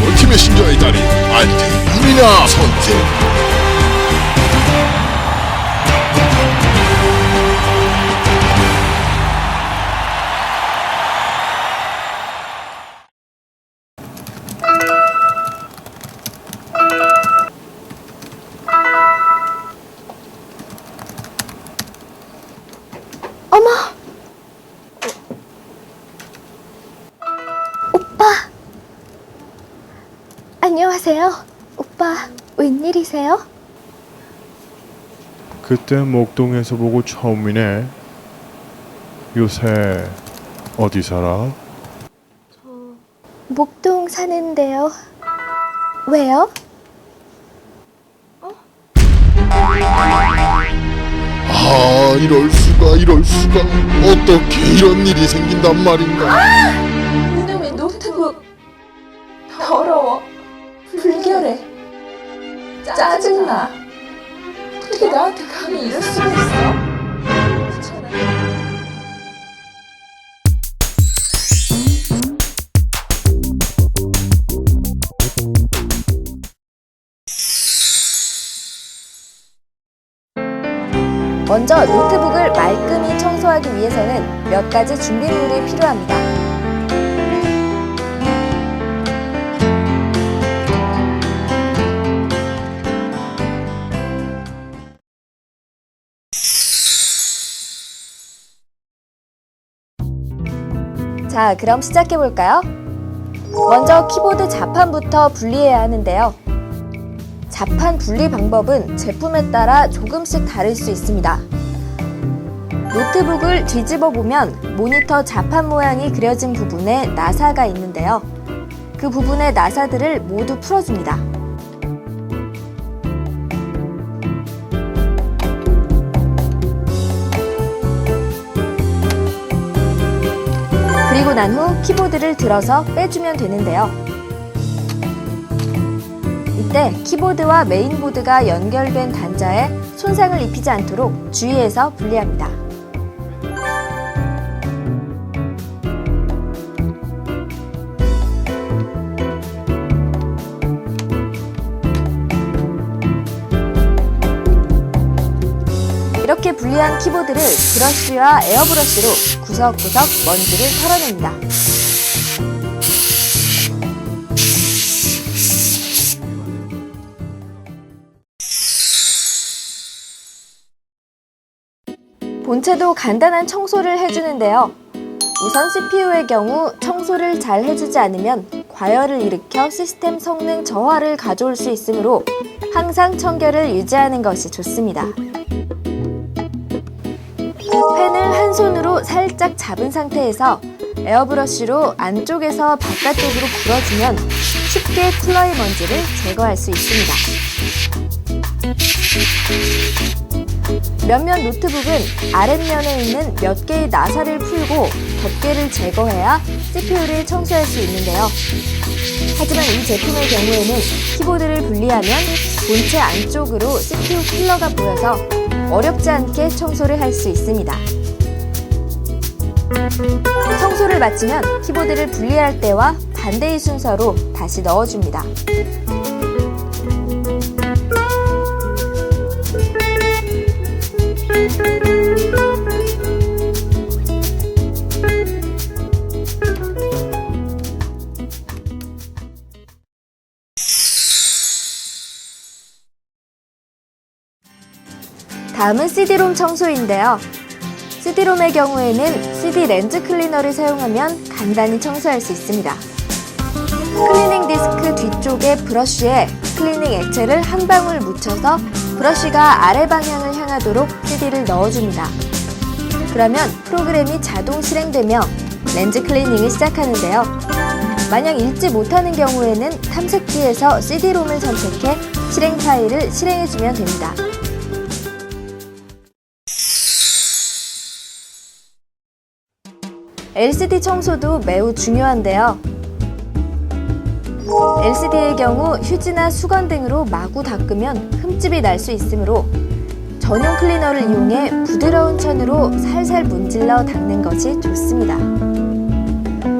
멀티메신저의 달인 알테 이미나 선택 안녕하세요. 오빠, 웬일이세요? 그때 목동에서 보고 처음이네. 요새 어디 살아? 목동 사는데요. 왜요? 아 이럴 수가 이럴 수가 어떻게 이런 일이 생긴단 말인가 짜증나. 어떻게 나한테 감히 이럴 수가 있어? 먼저 노트북을 말끔히 청소하기 위해서는 몇 가지 준비물이 필요합니다. 자, 그럼 시작해 볼까요? 먼저 키보드 자판부터 분리해야 하는데요. 자판 분리 방법은 제품에 따라 조금씩 다를 수 있습니다. 노트북을 뒤집어 보면 모니터 자판 모양이 그려진 부분에 나사가 있는데요. 그 부분의 나사들을 모두 풀어줍니다. 그리고 난 후 키보드를 들어서 빼주면 되는데요. 이때 키보드와 메인보드가 연결된 단자에 손상을 입히지 않도록 주의해서 분리합니다. 이렇게 분리한 키보드를 브러쉬와 에어브러쉬로 구석구석 먼지를 털어냅니다. 본체도 간단한 청소를 해주는데요. 우선 CPU의 경우 청소를 잘 해주지 않으면 과열을 일으켜 시스템 성능 저하를 가져올 수 있으므로 항상 청결을 유지하는 것이 좋습니다. 살짝 잡은 상태에서 에어브러쉬로 안쪽에서 바깥쪽으로 불어주면 쉽게 쿨러의 먼지를 제거할 수 있습니다. 몇몇 노트북은 아랫면에 있는 몇 개의 나사를 풀고 덮개를 제거해야 CPU를 청소할 수 있는데요. 하지만 이 제품의 경우에는 키보드를 분리하면 본체 안쪽으로 CPU 쿨러가 보여서 어렵지 않게 청소를 할 수 있습니다. 청소를 마치면 키보드를 분리할 때와 반대의 순서로 다시 넣어줍니다. 다음은 CD롬 청소인데요. CD롬의 경우에는 CD 렌즈 클리너를 사용하면 간단히 청소할 수 있습니다. 클리닝 디스크 뒤쪽의 브러쉬에 클리닝 액체를 한 방울 묻혀서 브러쉬가 아래 방향을 향하도록 CD를 넣어줍니다. 그러면 프로그램이 자동 실행되며 렌즈 클리닝을 시작하는데요. 만약 읽지 못하는 경우에는 탐색기에서 CD롬을 선택해 실행 파일을 실행해주면 됩니다. LCD 청소도 매우 중요한데요. LCD의 경우 휴지나 수건 등으로 마구 닦으면 흠집이 날 수 있으므로 전용 클리너를 이용해 부드러운 천으로 살살 문질러 닦는 것이 좋습니다.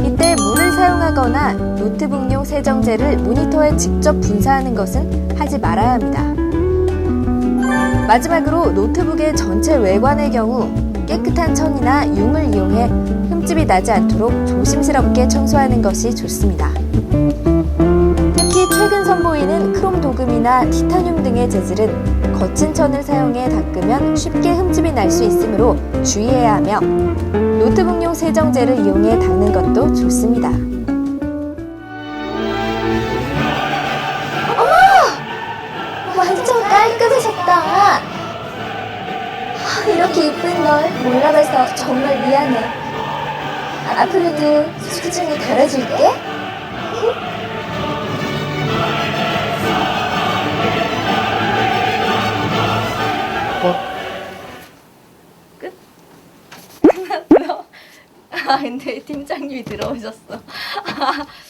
이때 물을 사용하거나 노트북용 세정제를 모니터에 직접 분사하는 것은 하지 말아야 합니다. 마지막으로 노트북의 전체 외관의 경우 깨끗한 천이나 융을 이용해 흠집이 나지 않도록 조심스럽게 청소하는 것이 좋습니다. 특히 최근 선보이는 크롬 도금이나 티타늄 등의 재질은 거친 천을 사용해 닦으면 쉽게 흠집이 날 수 있으므로 주의해야 하며 노트북용 세정제를 이용해 닦는 것도 좋습니다. 몰라봐서 정말 미안해. 앞으로도 소중히 다뤄줄게. 아 근데 팀장님이 들어오셨어.